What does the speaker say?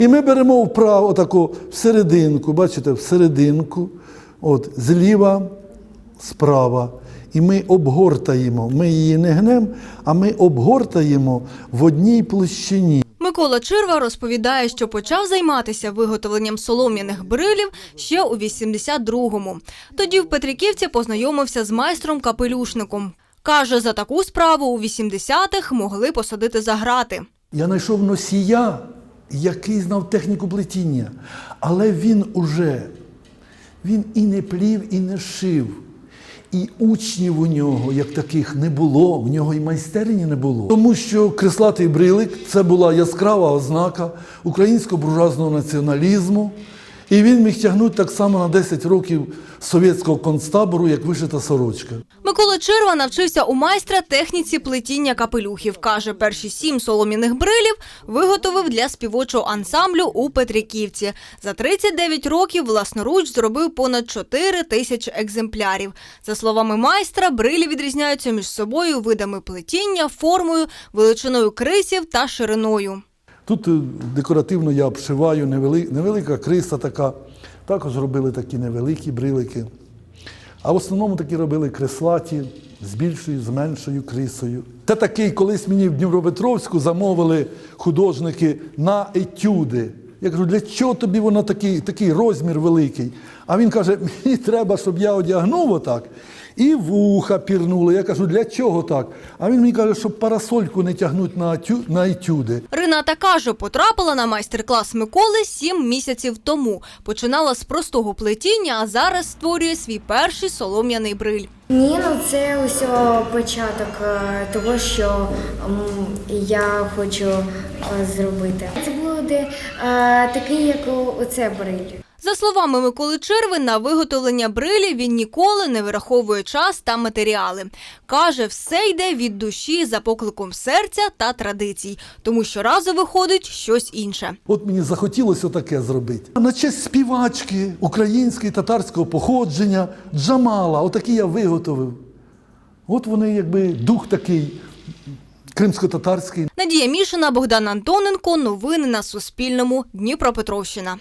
І ми беремо вправо отаку всерединку, бачите, всерединку, от, зліва, справа. І ми обгортаємо. Ми її не гнемо, а ми обгортаємо в одній площині. Микола Чирва розповідає, що почав займатися виготовленням солом'яних брилів ще у 82-му. Тоді в Петриківці познайомився з майстром-капелюшником. Каже, за таку справу у 80-х могли посадити за грати. Я знайшов носія, який знав техніку плетіння, але він уже він і не плів, і не шив. І учнів у нього, як таких, не було, в нього і майстерні не було. Тому що креслатий брилик це була яскрава ознака українського буржуазного націоналізму. І він міг тягнути так само на 10 років совєтського концтабору, як вишита сорочка. Микола Чирва навчився у майстра техніці плетіння капелюхів. Каже, перші сім солом'яних брилів виготовив для співочого ансамблю у Петриківці. За 39 років власноруч зробив понад 4 тисячі екземплярів. За словами майстра, брилі відрізняються між собою видами плетіння, формою, величиною крисів та шириною. Тут е, декоративно я обшиваю невели- невелика криса така. Також робили такі невеликі брилики. А в основному такі робили креслаті з більшою, з меншою крисою. Та такий, колись мені в Дніпропетровську замовили художники на етюди. Я кажу, для чого тобі воно такий, такий розмір великий? А він каже, мені треба, щоб я одягнув отак. І вуха пірнули. Я кажу, для чого так? А він мені каже, щоб парасольку не тягнуть на, тю, на етюди. Рената каже, потрапила на майстер-клас Миколи сім місяців тому. Починала з простого плетіння, а зараз створює свій перший солом'яний бриль. Ні, ну це о, початок е, того, що я хочу е, зробити. Це е, такий, як оце бриль. За словами Миколи Черви, на виготовлення брилі він ніколи не вираховує час та матеріали. Каже, все йде від душі за покликом серця та традицій, тому щоразу виходить щось інше. От мені захотілося таке зробити. На честь співачки української татарського походження, Джамала, отакі я виготовив. От вони, якби дух такий кримсько-татарський. Надія Мішина, Богдан Антоненко. Новини на Суспільному. Дніпропетровщина.